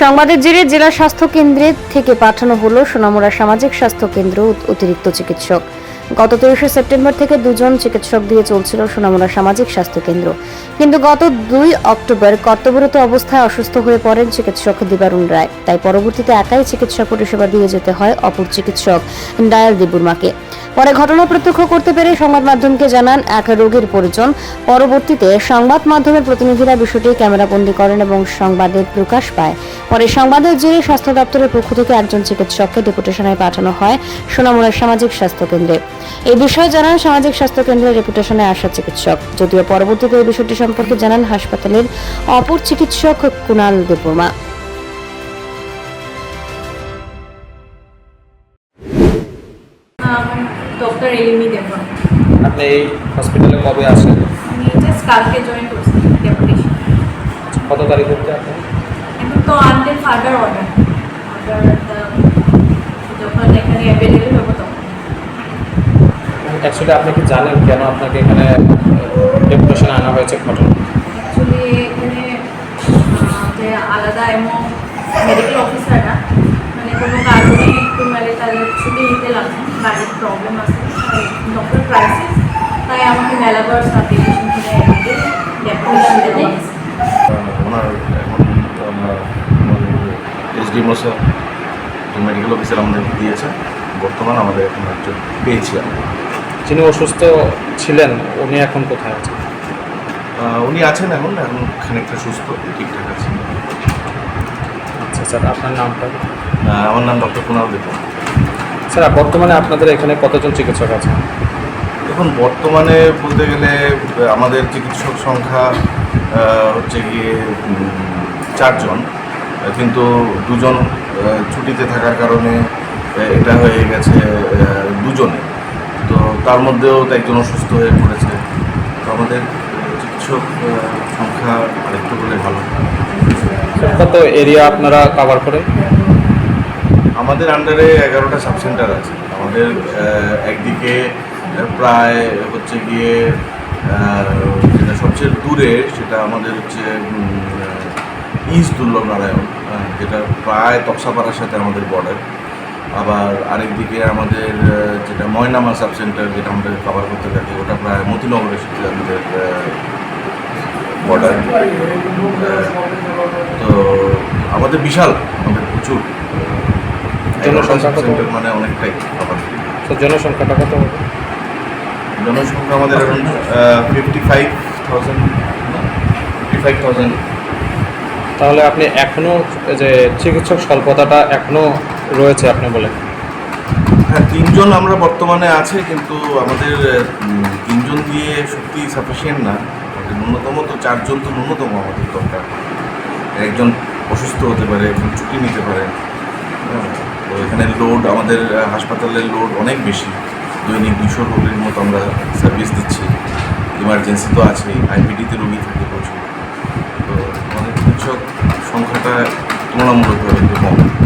সংবাদের জেরে জেলা স্বাস্থ্য কেন্দ্রে থেকে পাঠানো হলো সোনামুড়া সামাজিক স্বাস্থ্য কেন্দ্র অতিরিক্ত চিকিৎসক। গত তেইশে সেপ্টেম্বর থেকে দুজন চিকিৎসক দিয়ে চলছিল সোনামুড়া সামাজিক স্বাস্থ্য কেন্দ্র। কিন্তু গত দুই অক্টোবর কর্তব্যরত অবস্থায় অসুস্থ হয়ে পড়েন চিকিৎসক দিবারুণ রায়। তাই পরবর্তীতে একাই চিকিৎসা পরিষেবা দিয়ে যেতে হয় অপর চিকিৎসক ডায়াল দেবুর্মাকে পরে ঘটনা প্রত্যক্ষ করতে পেরে সংবাদ মাধ্যমকে জানান এক রোগীর পরিজন। পরবর্তীতে সংবাদ মাধ্যমের প্রতিনিধিরা বিষয়টি ক্যামেরাবন্দি করেন এবং সংবাদে প্রকাশ পায়। পরে সংবাদের জেরে স্বাস্থ্য দপ্তরের পক্ষ থেকে একজন চিকিৎসককে ডেপুটেশনে পাঠানো হয় সোনামুড়া সামাজিক স্বাস্থ্য কেন্দ্রে। এই বিষয়ে জানান সামাজিক স্বাস্থ্য কেন্দ্রের ডেপুটেশনে আসা চিকিৎসক। যদিও পরবর্তীতে এই বিষয়টি সম্পর্কে জানান হাসপাতালের অপর চিকিৎসক কুণাল দেববর্মা। ডক্টর এলিমি দেবন আপনি এই হসপিটালে কবে আসেন? আমি জাস্ট কালকে জয়েন করছি ডেপুটেশন। কত তারিখ করতে আপনি? আনটিল ফার্দার অর্ডার অর্ডার যখন এখানে অ্যাভেলেবল হবে তখন। অ্যাকচুয়ালি আপনি কি জানেন কেন আপনাকে এখানে ডেপুটেশন আনা হয়েছে ঘটনা অ্যাকচুয়ালি এখানে যে আলাদা এমন মেডিকেল অফিসাররা মানে কোনো কারণে একটু মানে তাদের ছুটি নিতে লাগছে বাড়ির প্রবলেম আছে ডক্টর ক্রাইসিস তাই আমাকে মেলাবার সাবডিভিশন থেকে ডেপুটেশন হয়েছে ওনার এসডিএমও স্যার মেডিকেল অফিসার আমাদের দিয়েছে। বর্তমান আমাদের এখন একজন পেয়েছি আমরা। যিনি অসুস্থ ছিলেন উনি এখন কোথায় আছেন? উনি আছেন এখন এখন খানিকটা সুস্থ ঠিকঠাক আছে। আচ্ছা স্যার আপনার নামটা? আমার নাম ডক্টর কুণাল দেব স্যার বর্তমানে আপনাদের এখানে কতজন চিকিৎসক আছেন এখন বর্তমানে বলতে গেলে আমাদের চিকিৎসক সংখ্যা হচ্ছে গিয়ে চারজন। কিন্তু দুজন ছুটিতে থাকার কারণে এটা হয়ে গেছে দুজনে। তো তার মধ্যেও তো একজন অসুস্থ হয়ে পড়েছে। তো আমাদের চিকিৎসক সংখ্যা আরেকটু হলে ভালো। কত এরিয়া আপনারা কভার করে? আমাদের আন্ডারে এগারোটা সাব সেন্টার আছে। আমাদের একদিকে প্রায় হচ্ছে গিয়ে যেটা সবচেয়ে দূরে সেটা আমাদের হচ্ছে ইস্ট দুর্লভ নারায়ণ যেটা প্রায় তপসাপাড়ার সাথে আমাদের বর্ডার আবার আরেকদিকে আমাদের যেটা ময়নামা সাব সেন্টার যেটা আমাদের কভার করতে থাকে ওটা প্রায় মতিনগরের সাথে আমাদের বর্ডার তো আমাদের বিশাল আমাদের প্রচুর? সেন্টার মানে অনেকটাই কভার জনসংখ্যাটা কত? জনসংখ্যা আমাদের fifty five thousand fifty five thousand তাহলে আপনি এখনও যে চিকিৎসক স্বল্পতাটা এখনও রয়েছে আপনি বলেন। হ্যাঁ তিনজন আমরা বর্তমানে আছে কিন্তু আমাদের তিনজন দিয়ে সত্যি সাফিসিয়েন্ট না। ন্যূনতম তো চারজন তো ন্যূনতম আমাদের দরকার। একজন অসুস্থ হতে পারে একজন ছুটি নিতে পারে। হ্যাঁ, তো এখানে লোড আমাদের হাসপাতালের লোড অনেক বেশি। দৈনিক দুশো রোগীর মতো আমরা সার্ভিস দিচ্ছি। ইমার্জেন্সি তো আছেই আইপিডিতে রোগী থাকে প্রচুর। চিকিৎসক সংখ্যাটা তুলনামূলকভাবে একটু কম।